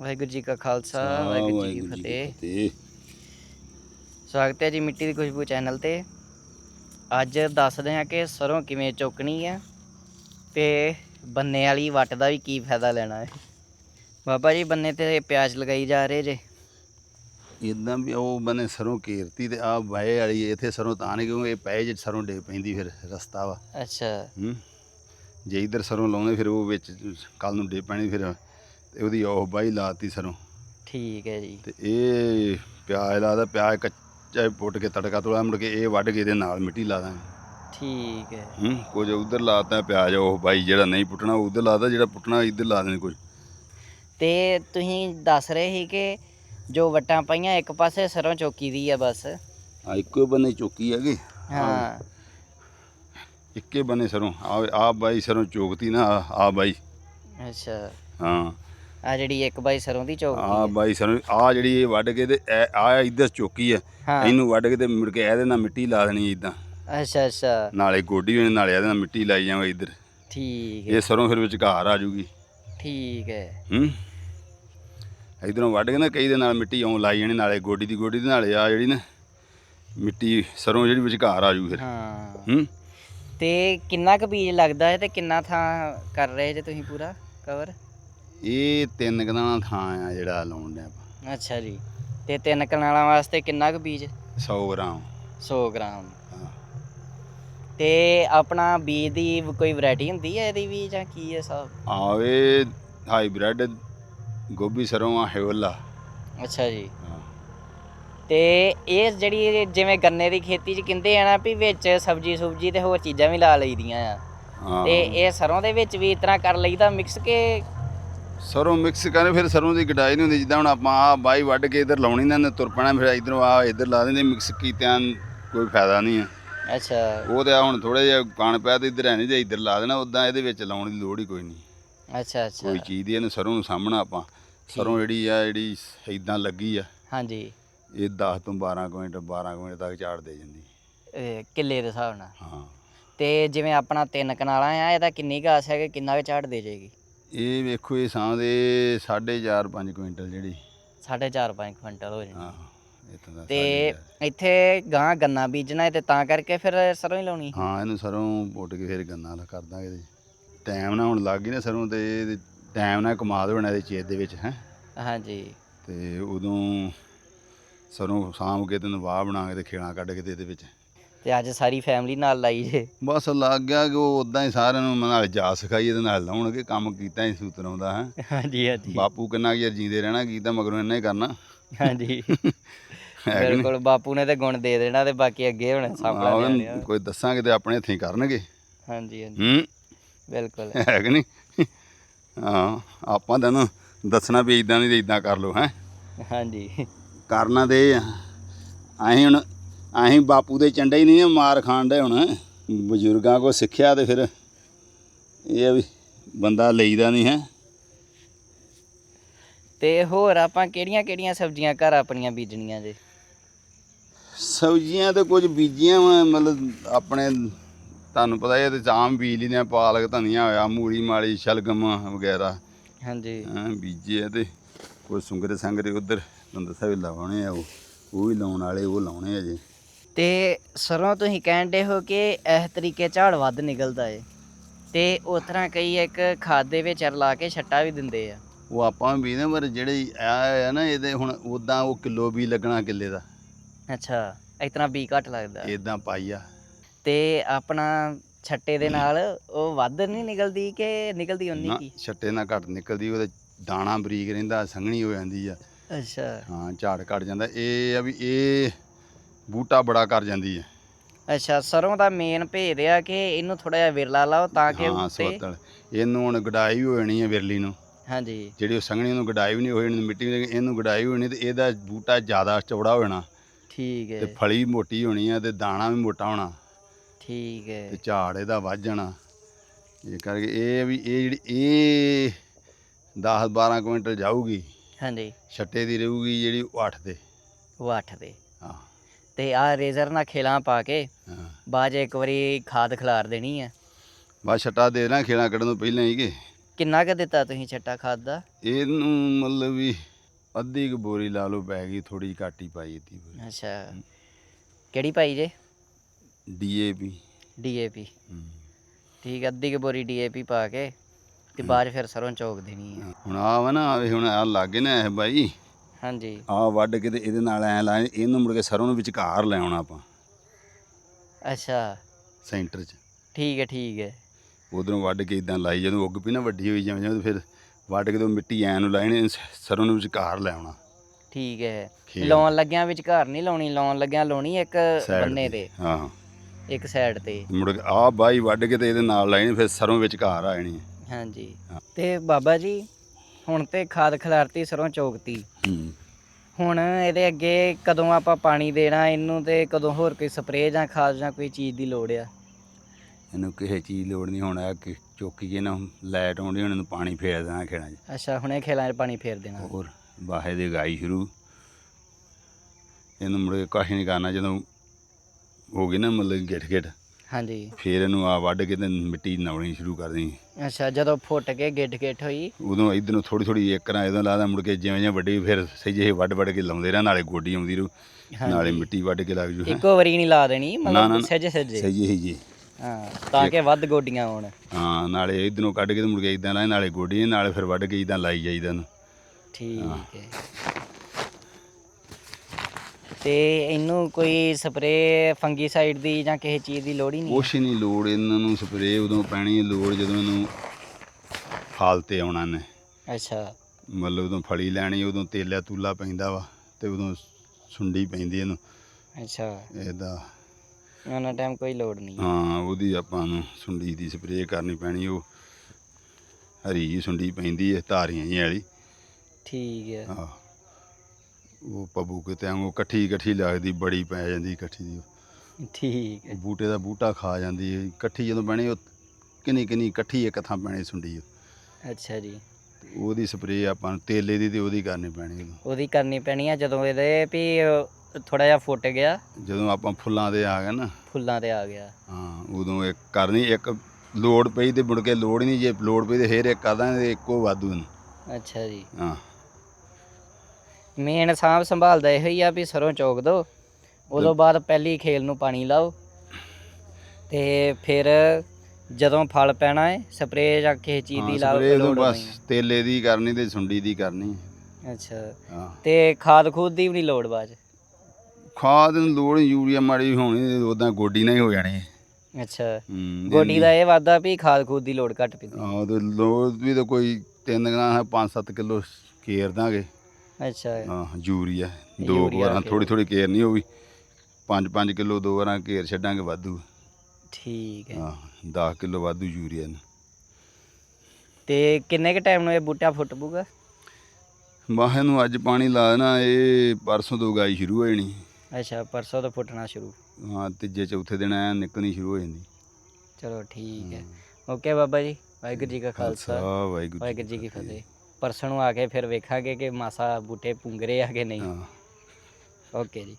ਵਾਹਿਗੁਰੂ ਜੀ ਕਾ ਖਾਲਸਾ ਵਾਹਿਗੁਰੂ ਜੀ ਕੀ ਫਤਿਹ। ਸਵਾਗਤ ਹੈ ਜੀ ਮਿੱਟੀ ਦੀ ਖੁਸ਼ਬੂ ਚੈਨਲ ਤੇ। ਅੱਜ ਦੱਸਦੇ ਹਾਂ ਕਿ ਸਰੋਂ ਕਿਵੇਂ ਚੁੱਕਣੀ ਹੈ ਤੇ ਬੰਨੇ ਵਾਲੀ ਵੱਟ ਦਾ ਵੀ ਕੀ ਫਾਇਦਾ ਲੈਣਾ ਹੈ। ਬਾਬਾ ਜੀ ਬੰਨੇ ਤੇ ਪਿਆਜ਼ ਲਗਾਈ ਜਾ ਰਹੇ ਜੇ। ਇਦਾਂ ਵੀ ਉਹ ਬਨੇ ਸਰੋਂ ਕੀਰਤੀ ਤੇ ਆ ਵਾਏ ਵਾਲੀ ਇੱਥੇ ਸਰੋਂ ਤਾਂ ਨਹੀਂ ਕਿਉਂਕਿ ਇਹ ਪੈ ਜੇ ਸਰੋਂ ਡੇ ਪੈਂਦੀ ਫਿਰ ਰਸਤਾ ਵਾ। ਅੱਛਾ। ਹੂੰ। ਜੇ ਇਧਰ ਸਰੋਂ ਲਾਉਂਦੇ ਫਿਰ ਉਹ ਵਿੱਚ ਕੱਲ ਨੂੰ ਡੇ ਪੈਣੀ ਫਿਰ ਤੇ ਉਹਦੀ ਉਹ ਬਾਈ ਲਾਤੀ ਸਰੋਂ ਠੀਕ ਹੈ ਜੀ। ਤੇ ਇਹ ਪਿਆਜ਼ ਲਾਦਾ ਪਿਆਜ਼ ਕੱਚਾ ਪੁੱਟ ਕੇ ਤੜਕਾ ਤੋਲਾ ਮੁੜ ਕੇ ਇਹ ਵੱਢ ਕੇ ਇਹਦੇ ਨਾਲ ਮਿੱਟੀ ਲਾ ਦਾਂਗੇ। ਠੀਕ ਹੈ। ਹੂੰ ਕੁਝ ਉਧਰ ਲਾਤਾ ਪਿਆਜ਼ ਉਹ ਬਾਈ ਜਿਹੜਾ ਨਹੀਂ ਪੁੱਟਣਾ ਉਧਰ ਲਾਦਾ ਜਿਹੜਾ ਪੁੱਟਣਾ ਇੱਧਰ ਲਾ ਦੇਣੇ ਕੁਝ। ਤੇ ਤੁਸੀਂ ਦੱਸ ਰਹੇ ਸੀ ਕਿ ਜੋ ਵਟਾਂ ਪਈਆਂ ਇੱਕ ਪਾਸੇ ਸਰੋਂ ਚੌਕੀ ਦੀ ਆ ਬਸ। ਆ ਇੱਕੋ ਬੰਨੇ ਚੁੱਕੀ ਹੈਗੀ। ਹਾਂ। ਇੱਕੇ ਬੰਨੇ ਸਰੋਂ। ਆ ਆ ਬਾਈ ਸਰੋਂ ਚੋਕਤੀ ਨਾ ਆ ਬਾਈ। ਅੱਛਾ। ਹਾਂ। ਆ ਜਿਹੜੀ ਇੱਕ ਬਾਈ ਸਰੋਂ ਦੀ ਚੌਕੀ ਆ ਹੈ ਬਾਈ ਸਰੋਂ ਆ ਜਿਹੜੀ ਇਹ ਵੱਢ ਕੇ ਤੇ ਆ ਇੱਧਰ ਚੋਕੀ ਆ। ਹਾਂ। ਇਹਨੂੰ ਵੱਢ ਕੇ ਤੇ ਮੁੜ ਕੇ ਇਹਦੇ ਨਾਲ ਮਿੱਟੀ ਲਾ ਦੇਣੀ ਇਦਾਂ। ਅੱਛਾ ਅੱਛਾ। ਨਾਲੇ ਗੋਡੀ ਹੋਣੀ ਨਾਲੇ ਇਹਦੇ ਨਾਲ ਮਿੱਟੀ ਲਾਈ ਜਾਵਾਂ ਇੱਧਰ। ਠੀਕ ਹੈ। ਇਹ ਸਰੋਂ ਫਿਰ ਵਿਚਕਾਰ ਆ ਜੂਗੀ। ਠੀਕ ਹੈ। ਹੂੰ? ਇਧਰੋਂ ਵੱਢ ਕੇ ਨਾ ਕਈ ਦੇ ਨਾਲ ਮਿੱਟੀ ਆਉਂ ਲਾਈ ਜਾਣੀ ਨਾਲੇ ਗੋਡੀ ਦੀ ਗੋਡੀ ਦੇ ਨਾਲੇ ਆ ਜਿਹੜੀ ਨਾ ਮਿੱਟੀ ਸਰੋਂ ਜਿਹੜੀ ਵਿਚਕਾਰ ਆ ਜੂ ਫਿਰ। ਹਾਂ। ਹੂੰ? ਤੇ ਕਿੰਨਾ ਕੁ ਬੀਜ ਲੱਗਦਾ ਹੈ ਤੇ ਕਿੰਨਾ ਥਾਂ ਕਰ ਰਹੇ ਜੇ ਤੁਸੀਂ ਪੂਰਾ? ਕਵਰ? ਇਹ ਤਿੰਨ ਕਦਾਂ ਥਾਂ ਆ ਜਿਹੜਾ ਲਾਉਣ ਦੇ ਆਪਾਂ ਅੱਛਾ ਜੀ। ਤੇ ਤਿੰਨ ਕਨਾਲਾਂ ਵਾਸਤੇ ਕਿੰਨਾ ਕੁ ਬੀਜ? 100 ਗ੍ਰਾਮ। 100 ਗ੍ਰਾਮ। ਹਾਂ। ਤੇ ਆਪਣਾ ਬੀਜ ਦੀ ਕੋਈ ਵੈਰਾਈਟੀ ਹੁੰਦੀ ਹੈ ਇਹਦੀ ਵੀ ਜਾਂ ਕੀ ਹੈ ਸਭ ਆਵੇ ਹਾਈਬ੍ਰਿਡ ਗੋਭੀ ਸਰੋਂ ਆ ਹੈਵਲਾ। ਅੱਛਾ ਜੀ। ਹਾਂ। ਤੇ ਇਹ ਜਿਹੜੀ ਜਿਵੇਂ ਗੰਨੇ ਦੀ ਖੇਤੀ ਚ ਕਹਿੰਦੇ ਆ ਨਾ ਵੀ ਵਿੱਚ ਸਬਜੀ ਸੁਬਜੀ ਤੇ ਹੋਰ ਚੀਜ਼ਾਂ ਵੀ ਲਾ ਲਈਦੀਆਂ ਆ। ਹਾਂ। ਤੇ ਇਹ ਸਰੋਂ ਦੇ ਵਿੱਚ ਵੀ ਇਸ ਤਰ੍ਹਾਂ ਕਰ ਲਈਦਾ ਮਿਕਸ ਕੇ ਸਰੋਂ ਮਿਕਸ ਕਰੇ ਫਿਰ ਸਰੋਂ ਦੀ ਗਡਾਈ ਨਹੀਂ ਹੁੰਦੀ ਜਿੱਦਾਂ ਹੁਣ ਆਪਾਂ ਆ ਬਾਈ ਵੱਢ ਕੇ ਇਧਰ ਲਾਉਣੀ ਨਾ ਤੁਰ ਪੈਣਾ ਫਿਰ ਇਧਰੋਂ ਆ ਇਧਰ ਲਾ ਦਿੰਦੇ ਮਿਕਸ ਕੀਤਿਆਂ ਕੋਈ ਫਾਇਦਾ ਨਹੀਂ ਹੈ। ਅੱਛਾ। ਉਹ ਤੇ ਆ ਹੁਣ ਥੋੜਾ ਜਿਹਾ ਕਣ ਪਿਆ ਤੇ ਇਧਰ ਹੈ ਨਹੀਂ ਤੇ ਇਧਰ ਲਾ ਦੇਣਾ ਉਦਾਂ ਇਹਦੇ ਵਿੱਚ ਲਾਉਣ ਦੀ ਲੋੜ ਹੀ ਕੋਈ ਨਹੀਂ। ਅੱਛਾ ਅੱਛਾ। ਕੋਈ ਚੀਜ਼ ਦੀ ਇਹਨੂੰ ਸਰੋਂ ਨੂੰ ਸਾਹਮਣਾ ਆਪਾਂ। ਸਰੋਂ ਜਿਹੜੀ ਆ ਜਿਹੜੀ ਇਦਾਂ ਲੱਗੀ ਆ ਹਾਂਜੀ। ਇਹ 10 ਤੋਂ 12 ਕੁਇੰਟਲ 12 ਕੁਇੰਟਲ ਤੱਕ ਝਾੜ ਦੇ ਜਾਂਦੀ। ਇਹ ਕਿੱਲੇ ਦੇ ਹਿਸਾਬ ਨਾਲ। ਹਾਂ। ਤੇ ਜਿਵੇਂ ਆਪਣਾ ਤਿੰਨ ਕਨਾਲਾਂ ਆ ਇਹਦਾ ਕਿੰਨੀ ਘਾਸ ਹੈ ਕਿ ਕਿੰਨਾ ਕੁ ਝਾੜ ਦੇ ਜਾਏਗੀ? ਇਹ ਵੇਖੋ ਇਹ ਸਾਂ ਦੇ 4.5 5 ਕੁਇੰਟਲ ਜਿਹੜੀ। 4.5 5 ਕੁਇੰਟਲ ਹੋ ਜਾਣੀ। ਹਾਂ ਤੇ। ਇੱਥੇ ਗਾਂ ਗੰਨਾ ਬੀਜਣਾ ਤੇ ਤਾਂ ਕਰਕੇ ਫਿਰ ਸਰੋਂ ਹੀ ਲਾਉਣੀ। ਹਾਂ ਇਹਨੂੰ ਸਰੋਂ ਪੁੱਟ ਕੇ ਫਿਰ ਗੰਨਾ ਲਾ ਕਰ ਦਾਂਗੇ ਇਹਦੇ ਟਾਈਮ ਨਾਲ ਹੁਣ ਲੱਗ ਗਈ ਨਾ ਸਰੋਂ ਤੇ ਟਾਈਮ ਨਾਲ ਕਮਾਦ ਹੋਣਾ ਇਹਦੇ ਚੇਤ ਦੇ ਵਿੱਚ ਹੈ। ਹਾਂਜੀ। ਤੇ ਉਦੋਂ ਸਰੋਂ ਸਾਂਭ ਕੇ ਤੈਨੂੰ ਵਾਹ ਬਣਾ ਕੇ ਤੇ ਖੇਣਾ ਕੱਢ ਕੇ ਤੇ ਇਹਦੇ ਵਿੱਚ। ਤੇ ਅੱਜ ਸਾਰੀ ਫੈਮਿਲੀ ਨਾਲ ਲਾਈ ਜੇ। ਬਸ ਲੱਗ ਗਿਆ ਕਿ ਉਹ ਉਦਾਂ ਹੀ ਸਾਰਿਆਂ ਨੂੰ ਨਾਲ ਜਾ ਸਿਖਾਈ ਇਹਦੇ ਨਾਲ ਲਾਉਣਗੇ ਕੰਮ ਕੀਤਾ ਹੀ ਸੂਤਰ ਆਉਂਦਾ ਹੈ। ਹਾਂਜੀ ਹਾਂਜੀ। ਬਾਪੂ ਕਿੰਨਾ ਕੁ ਜੀਂਦੇ ਰਹਿਣਾ ਕੀਤਾ ਮਗਰੋਂ ਇੰਨਾ ਹੀ ਕਰਨਾ। ਹਾਂਜੀ? ਬਿਲਕੁਲ ਬਾਪੂ ਨੇ ਤੇ ਗੁਣ ਦੇ ਦੇਣਾ ਤੇ ਬਾਕੀ ਅੱਗੇ ਹੁਣ ਆਹੋ, ਨਿਆਣਿਆਂ। ਕੋਈ ਦੱਸਾਂਗੇ ਤੇ ਆਪਣੇ ਹੱਥੀਂ ਕਰਨਗੇ। ਹਾਂਜੀ ਹਾਂਜੀ। ਹੂੰ। ਬਿਲਕੁਲ। ਹੈ ਕਿ ਨਹੀਂ? ਹਾਂ ਆਪਾਂ ਤੈਨੂੰ ਦੱਸਣਾ ਵੀ ਇਦਾਂ ਨਹੀਂ ਤੇ ਇਦਾਂ ਕਰ ਲਓ ਹੈ। ਹਾਂਜੀ। ਕਰਨਾ ਤੇ ਅਸੀਂ ਹੁਣ ਅਸੀਂ ਬਾਪੂ ਦੇ ਚੰਡੇ ਹੀ ਨਹੀਂ ਆ, ਮਾਰ ਖਾਣ ਦੇ ਹੁਣ। ਬਜ਼ੁਰਗਾਂ ਕੋ ਸਿੱਖਿਆ ਤੇ ਫਿਰ ਇਹ ਵੀ ਬੰਦਾ ਲਈਦਾ ਨਹੀਂ ਹੈ। ਤੇ ਹੋਰ ਆਪਾਂ ਕਿਹੜੀਆਂ ਕਿਹੜੀਆਂ ਸਬਜ਼ੀਆਂ ਘਰ ਆਪਣੀਆਂ ਬੀਜਣੀਆਂ ਜੇ? ਸਬਜ਼ੀਆਂ ਤੇ ਕੁਝ ਬੀਜੀਆਂ ਵਾ ਮਤਲਬ ਆਪਣੇ ਤੁਹਾਨੂੰ ਪਤਾ ਇਹ ਤੇ ਆਮ ਬੀਜ ਲੈਂਦੇ ਆ ਪਾਲਕ ਧਨੀਆ ਹੋਇਆ ਮੂਲੀ ਮਾਲੀ ਸ਼ਲਗਮ ਵਗੈਰਾ। ਹਾਂਜੀ। ਹਾਂ ਬੀਜੇ ਆ ਤੇ ਕੋਈ ਸੁੰਗਰੇ ਸੰਗਰੇ ਉਧਰ ਤੁਹਾਨੂੰ ਦੱਸਿਆ ਵੀ ਲਾਉਣੇ ਆ ਉਹ ਉਹ ਵੀ ਲਾਉਣ ਵਾਲੇ ਉਹ ਲਾਉਣੇ ਆ ਜੀ। ਤੇ ਸਰੋਂ ਤੁਸੀਂ ਕਹਿੰਦੇ ਹੋ ਕਿ ਇਸ ਤਰੀਕੇ ਝਾੜ ਵੱਧ ਨਿਕਲਦਾ ਏ। ਤੇ ਉਸ ਤਰ੍ਹਾਂ ਕਈ ਇੱਕ ਖਾਦ ਦੇ ਵਿੱਚ ਰਲਾ ਕੇ ਛੱਟਾ ਵੀ ਦਿੰਦੇ ਆ। ਉਹ ਆਪਾਂ ਵੀ ਬੀਜਦੇ ਪਰ ਜਿਹੜੇ ਆ ਨਾ ਇਹਦੇ ਹੁਣ ਉਦਾਂ ਉਹ ਕਿਲੋ ਵੀ ਲੱਗਣਾ ਕਿੱਲੇ ਦਾ। ਅੱਛਾ ਤਰ੍ਹਾਂ ਬੀ ਘੱਟ ਲੱਗਦਾ। ਇਦਾਂ ਪਾਈ ਆ। ਤੇ ਆਪਣਾ ਛੱਟੇ ਦੇ ਨਾਲ ਉਹ ਵੱਧ ਨਹੀਂ ਨਿਕਲਦੀ ਕਿ ਨਿਕਲਦੀ ਉਨੀ ਨਾ ਕੀ? ਛੱਟੇ ਨਾਲ ਘੱਟ ਨਿਕਲਦੀ ਉਹਦੇ ਦਾਣਾ ਬਰੀਕ ਰਹਿੰਦਾ ਸੰਘਣੀ ਹੋ ਜਾਂਦੀ ਆ। ਅੱਛਾ। ਹਾਂ ਝਾੜ ਘਟ ਜਾਂਦਾ। ਇਹ ਆ ਵੀ ਇਹ ਬੂਟਾ ਬੜਾ ਕਰ ਜਾਂਦੀ ਹੈ। ਅੱਛਾ ਸਰੋਂ ਦਾ ਮੇਨ ਭੇਦ ਆ ਕਿ ਇਹਨੂੰ ਥੋੜਾ ਜਿਹਾ ਵਿਰਲਾ ਲਾਓ ਤਾਂ ਕਿ ਹਾਂ ਉੱਤੇ ਸਵੱਤਲ। ਇਹਨੂੰ ਹੁਣ ਗਡਾਈ ਹੋ ਜਾਣੀ ਹੈ ਵਿਰਲੀ ਨੂੰ। ਹਾਂਜੀ। ਜਿਹੜੀ ਉਹ ਸੰਘਣੀ ਨੂੰ ਗਡਾਈ ਵੀ ਨਹੀਂ ਹੋ ਜਾਣੀ ਮਿੱਟੀ ਵੀ ਇਹਨੂੰ ਗਡਾਈ ਹੋਣੀ ਤੇ ਇਹਦਾ ਬੂਟਾ ਜ਼ਿਆਦਾ ਚੌੜਾ ਹੋ ਜਾਣਾ ਠੀਕ ਤੇ ਹੈ ਫਲੀ ਮੋਟੀ ਹੋਣੀ ਆ ਤੇ ਦਾਣਾ ਵੀ ਮੋਟਾ ਹੋਣਾ। ਠੀਕ ਹੈ। ਤੇ ਝਾੜ ਇਹਦਾ ਵੱਧ ਜਾਣਾ। ਇਹ ਕਰਕੇ ਇਹ ਵੀ ਇਹ ਜਿਹੜੀ ਇਹ 10 12 ਕੁਇੰਟਲ ਜਾਊਗੀ ਹਾਂਜੀ। ਛੱਟੇ ਦੀ ਰਹੂਗੀ ਜਿਹੜੀ ਉਹ 8 ਤੇ ਉਹ 8 ਦੇ। ਤੇ ਆ ਰੇਜ਼ਰ ਨਾਲ ਖੇਲਾਂ ਪਾ ਕੇ ਹਾਂ। ਬਾਅਦ 'ਚ ਇੱਕ ਵਾਰੀ ਖਾਦ ਖਿਲਾਰ ਦੇਣੀ ਆ। ਬਸ ਛੱਟਾ ਦੇ ਨਾ ਖੇੜਾ ਕੱਢਣ ਤੋਂ ਪਹਿਲਾਂ ਹੀ ਕਿ। ਕਿੰਨਾ ਕੁ ਦਿੱਤਾ ਤੁਸੀਂ ਛੱਟਾ ਖਾਦ ਦਾ? ਇਹਨੂੰ ਮਤਲਬ ਵੀ ਅੱਧੀ ਕੁ ਬੋਰੀ ਲਾ ਲਓ ਪੈ ਗਈ ਥੋੜੀ ਘੱਟ ਹੀ ਪਾਈ ਤੀ ਅੱਛਾ। ਕਿਹੜੀ ਪਾਈ ਜੇ? ਡੀਏਪੀ। ਡੀਏਪੀ। ਠੀਕ ਆ, ਅੱਧੀ ਕੁ ਬੋਰੀ ਡੀਏਪੀ ਪਾ ਕੇ ਤੇ ਬਾਅਦ 'ਚ ਫਿਰ ਸਰੋਂ ਚੋਕ ਦੇਣੀ ਹੈ ਹੁਣ ਆ ਵਾ ਨਾ ਹੁਣ ਆ ਲਾਗੇ ਨਾ ਇਹ ਬਾਈ। ਹਾਂਜੀ। ਆ ਵੱਢ ਕੇ ਤੇ ਇਹਦੇ ਨਾਲ ਐ ਲਾ ਇਹਨੂੰ ਮੁੜ ਕੇ ਸਰੋਂ ਨੂੰ ਵਿਚਕਾਰ ਲੈ ਆਉਣਾ ਆਪਾਂ। ਅੱਛਾ। ਸੈਂਟਰ 'ਚ। ਠੀਕ ਹੈ ਠੀਕ ਹੈ। ਉਧਰੋਂ ਵੱਢ ਕੇ ਇਦਾਂ ਲਾਈ ਜਦੋਂ ਉੱਗ ਪਈ ਨਾ ਵੱਡੀ ਹੋਈ ਜਿਵੇਂ ਜਿਵੇਂ ਫਿਰ ਵੱਢ ਕੇ ਤੇ ਮਿੱਟੀ ਐ ਨੂੰ ਲਾਈਨੇ ਸਰੋਂ ਨੂੰ ਵਿਚਕਾਰ ਲੈ ਆਉਣਾ। ਠੀਕ ਹੈ। ਲਾਉਣ ਲੱਗਿਆਂ ਵਿੱਚ ਘਰ ਨਹੀਂ ਲਾਉਣੀ ਲਾਉਣ ਲੱਗਿਆਂ ਲਾਉਣੀ ਇੱਕ ਬੰਨੇ ਤੇ ਹਾਂ। ਇੱਕ ਸਾਈਡ ਤੇ। ਮੁੜ ਕੇ ਆ ਬਾਈ ਵੱਢ ਕੇ ਤੇ ਇਹਦੇ ਨਾਲ ਲਾਈਨੇ ਫਿਰ ਸਰੋਂ ਵਿਚਕਾਰ ਆ ਜਾਣੀ ਹਾਂਜੀ। ਤੇ ਬਾਬਾ ਜੀ ਹੁਣ ਤੇ ਖਾਦ ਖਿਲਾਰਤੀ ਸਰੋਂ ਚੋਕਤੀ ਹੂੰ। ਹੁਣ ਇਹਦੇ ਅੱਗੇ ਕਦੋਂ ਆਪਾਂ ਪਾਣੀ ਦੇਣਾ ਇਹਨੂੰ ਤੇ ਕਦੋਂ ਹੋਰ ਕੋਈ ਸਪਰੇਅ ਜਾਂ ਖਾਦ ਜਾਂ ਕੋਈ ਚੀਜ਼ ਦੀ ਲੋੜ ਆ? ਇਹਨੂੰ ਕਿਸੇ ਚੀਜ਼ ਦੀ ਲੋੜ ਨਹੀਂ ਹੁਣ ਆ ਕਿ ਚੌਕੀ ਜੇ ਨਾ ਲਾਈਟ ਆਉਂਦੀ ਹੁਣ ਇਹਨੂੰ ਪਾਣੀ ਫੇਰ ਦੇਣਾ ਖੇਣਾ 'ਚ। ਅੱਛਾ ਹੁਣੇ ਖੇਲਾਂ 'ਚ ਪਾਣੀ ਫੇਰ ਦੇਣਾ। ਹੋਰ ਬਾਹੇ ਦੀ ਗਾਈ ਸ਼ੁਰੂ। ਇਹਨੂੰ ਮੁੜ ਕੇ ਕਾਹੀ ਨਹੀਂ ਕਰਨਾ ਜਦੋਂ ਹੋ ਗਈ ਨਾ ਮਤਲਬ ਗਿੱਠ ਗਿੱਠ ਹਾਂਜੀ। ਫੇਰ ਇਹਨੂੰ ਆ ਵੱਢ ਕੇ ਤੇ ਮਿੱਟੀ ਨਾਉਣੀ ਸ਼ੁਰੂ ਕਰ ਦੇਣੀ। ਅੱਛਾ ਜਦੋਂ ਫੁੱਟ ਕੇ ਗਿੱਡ ਗਿੱਠ ਹੋਈ। ਉਦੋਂ ਇਧਰ ਨੂੰ ਥੋੜੀ ਥੋੜੀ ਇੱਕ ਰਾਂ ਇਦੋਂ ਲਾਦਾ ਮੁੜ ਕੇ ਜਿਵੇਂ ਜਿਵੇਂ ਵੱਡੀ ਫਿਰ ਸਹੀ ਜਿਹੇ ਵੱਢ ਵੱਢ ਕੇ ਲਾਉਂਦੇ ਰਹਿ ਨਾਲੇ ਗੋਡੀ ਆਉਂਦੀ ਰੂ ਨਾਲੇ ਮਿੱਟੀ ਵੱਢ ਕੇ ਲੱਗ ਜੂ। ਇੱਕੋ ਵਾਰੀ ਨਹੀਂ ਲਾ ਦੇਣੀ ਮਤਲਬ। ਸਹਿਜੇ ਸਹਿਜੇ। ਸਹੀ ਜਿਹੀ ਜੀ ਹਾਂ ਤਾਂ ਕਿ ਵੱਧ ਗੋਡੀਆਂ ਹੋਣ। ਹਾਂ ਨਾਲੇ ਇਧਰੋਂ ਕੱਢ ਕੇ ਤੇ ਮੁੜ ਕੇ ਇਦਾਂ ਲਾਏ ਨਾਲੇ ਗੋਡੀ ਨਾਲੇ ਫਿਰ ਵੱਢ ਕੇ ਇਦਾਂ ਲਾਈ ਜਾਈਦਾ ਨੂੰ। ਠੀਕ ਹੈ। ਤੇ ਇਹਨੂੰ ਕੋਈ ਸਪਰੇਅ ਫੰਗੀਸਾਈਡ ਦੀ ਜਾਂ ਕਿਸੇ ਚੀਜ਼ ਦੀ ਲੋੜ ਹੀ ਨਹੀਂ ਕੁਛ ਨਹੀਂ ਲੋੜ ਇਹਨਾਂ ਨੂੰ ਸਪਰੇਅ ਉਦੋਂ ਪੈਣੀ ਹੈ ਲੋੜ ਜਦੋਂ ਇਹਨੂੰ ਫਲ ਤੇ ਆਉਣਾ ਨੇ ਅੱਛਾ। ਮਤਲਬ ਉਦੋਂ ਫਲੀ ਲੈਣੀ ਉਦੋਂ ਤੇਲਾ ਤੂਲਾ ਪੈਂਦਾ ਵਾ ਤੇ ਉਦੋਂ ਸੁੰਡੀ ਪੈਂਦੀ ਇਹਨੂੰ। ਅੱਛਾ। ਇਹਦਾ ਉਹਨਾਂ ਟਾਈਮ ਕੋਈ ਲੋੜ ਨਹੀਂ ਹਾਂ ਉਹਦੀ ਆਪਾਂ ਨੂੰ ਸੁੰਡੀ ਦੀ ਸਪਰੇਅ ਕਰਨੀ ਪੈਣੀ ਉਹ ਹਰੀ ਜਿਹੀ ਸੁੰਡੀ ਪੈਂਦੀ ਹੈ ਧਾਰੀਆਂ ਜਿਹੀ ਵਾਲੀ। ਠੀਕ ਹੈ। ਹਾਂ। ਉਹ ਪੱਬੂ ਕਿਤੇ ਵਾਂਗੂ ਇਕੱਠੀ ਇਕੱਠੀ ਲੱਗਦੀ ਬੜੀ ਪੈ ਜਾਂਦੀ ਇਕੱਠੀ ਦੀ। ਠੀਕ ਹੈ। ਬੂਟੇ ਦਾ ਬੂਟਾ ਖਾ ਜਾਂਦੀ ਹੈ ਇਕੱਠੀ ਜਦੋਂ ਬਣੀ ਉਹ ਕਿੰਨੀ ਕਿੰਨੀ ਇਕੱਠੀ ਇੱਕ ਥਾਂ ਪੈਣੀ ਸੁੰਡੀ। ਅੱਛਾ ਜੀ। ਉਹਦੀ ਸਪਰੇਅ ਆਪਾਂ ਨੂੰ ਤੇਲੇ ਦੀ ਤੇ ਉਹਦੀ ਕਰਨੀ ਪੈਣੀ ਉਹਦੀ। ਕਰਨੀ ਪੈਣੀ ਆ ਜਦੋਂ ਇਹਦੇ ਵੀ ਥੋੜਾ ਜਿਹਾ ਫੁੱਟ ਗਿਆ। ਜਦੋਂ ਆਪਾਂ ਫੁੱਲਾਂ ਤੇ ਆ ਗਏ ਨਾ। ਫੁੱਲਾਂ ਤੇ ਆ ਗਿਆ। ਹਾਂ ਉਦੋਂ ਇੱਕ ਕਰਨੀ ਇੱਕ ਲੋੜ ਪਈ ਤੇ ਮੁੜ ਕੇ ਲੋੜ ਨਹੀਂ ਜੇ ਲੋੜ ਪਈ ਤੇ ਫੇਰ ਇੱਕ ਕਰਦਾ ਇੱਕੋ ਵਾਧੂ ਨੂੰ ਅੱਛਾ ਜੀ। ਹਾਂ। ਮੇਨ ਸਾਂਭ ਸੰਭਾਲਦਾ ਇਹੋ ਹੀ ਆ ਵੀ ਸਰੋਂ ਚੋਕ ਦੋ। ਉਦੋਂ ਬਾਅਦ ਪਹਿਲੀ ਖੇਲ ਨੂੰ ਪਾਣੀ ਲਾਓ। ਤੇ ਫਿਰ ਜਦੋਂ ਫਲ ਪੈਣਾ ਹੈ ਸਪਰੇਅ ਜਾਂ ਕਿਸੇ ਚੀਜ਼ ਦੀ ਲਾਓ ਸਪਰੇਅ ਲੋੜ ਬਸ ਤੇਲੇ ਦੀ ਕਰਨੀ ਤੇ ਸੁੰਡੀ ਦੀ ਕਰਨੀ। ਅੱਛਾ। ਹਾਂ। ਤੇ ਖਾਦ ਖੂਦ ਦੀ ਵੀ ਨਹੀਂ ਲੋੜ ਬਾਅਦ? ਖਾਦ ਨੂੰ ਲੋੜ ਯੂਰੀਆ ਮਾੜੀ ਹੋਣੀ ਉਦਾਂ ਗੋਡੀ ਨਾਲ ਹੀ ਹੋ ਜਾਣੀ। ਅੱਛਾ। ਹੂੰ, ਗੋਡੀ ਦਾ ਇਹ ਵਾਦਾ ਵੀ ਖਾਦ ਖੂਦ ਦੀ ਲੋੜ ਘੱਟ ਪੈਂਦੀ। ਆਹ ਤੇ ਲੋੜ ਵੀ ਤਾਂ ਕੋਈ 3 ਗ੍ਰਾਮ ਹੈ 5-7 ਕਿਲੋ ਕੇਰ ਦਾਂਗੇ। ਅੱਛਾ। ਹਾਂ ਯੂਰੀਆ ਦੋ ਯੂਰੀਆ ਵਾਰਾਂ ਕੇਰ। ਥੋੜੀ ਥੋੜੀ ਕੇਰ ਨਹੀਂ ਹੋਈ 5-5 ਕਿਲੋ ਦੋ ਵਾਰਾਂ ਕੇਰ ਛੱਡਾਂਗੇ ਵਾਧੂ। ਠੀਕ ਹੈ। ਹਾਂ 10 ਕਿਲੋ ਵਾਧੂ ਯੂਰੀਆ ਨੂੰ ਤੇ ਕਿੰਨੇ ਕ ਟਾਈਮ ਨੂੰ ਇਹ ਬੂਟਾ ਫੁੱਟ ਪੂਗਾ ਮਾਹੇ ਨੂੰ ਅੱਜ ਪਾਣੀ ਲਾ ਦੇਣਾ ਇਹ ਪਰਸੋਂ ਤੋਂ ਉਗਾਈ ਸ਼ੁਰੂ ਹੋ ਜਾਣੀ। ਅੱਛਾ ਪਰਸੋਂ ਤੋਂ ਫੁੱਟਣਾ ਸ਼ੁਰੂ। ਹਾਂ ਤੀਜੇ ਚੌਥੇ ਦਿਨ ਐ ਨਿਕਲਣੀ ਸ਼ੁਰੂ ਹੋ ਜਾਂਦੀ। ਚਲੋ ਠੀਕ ਹੈ। ਓਕੇ ਬਾਬਾ ਜੀ ਵਾਹਿਗੁਰੂ ਜੀ ਕਾ ਖਾਲਸਾ ਵਾਹਿਗੁਰੂ ਜੀ ਕੀ ਫਤਿਹ। ਪਰਸੋਂ ਨੂੰ ਆ ਕੇ ਫਿਰ ਵੇਖਾਂਗੇ ਕਿ ਮਾਸਾ ਬੂਟੇ ਪੁੰਗਰੇ ਆ ਕਿ ਨਹੀਂ। ਹਾਂ। ਓਕੇ ਜੀ।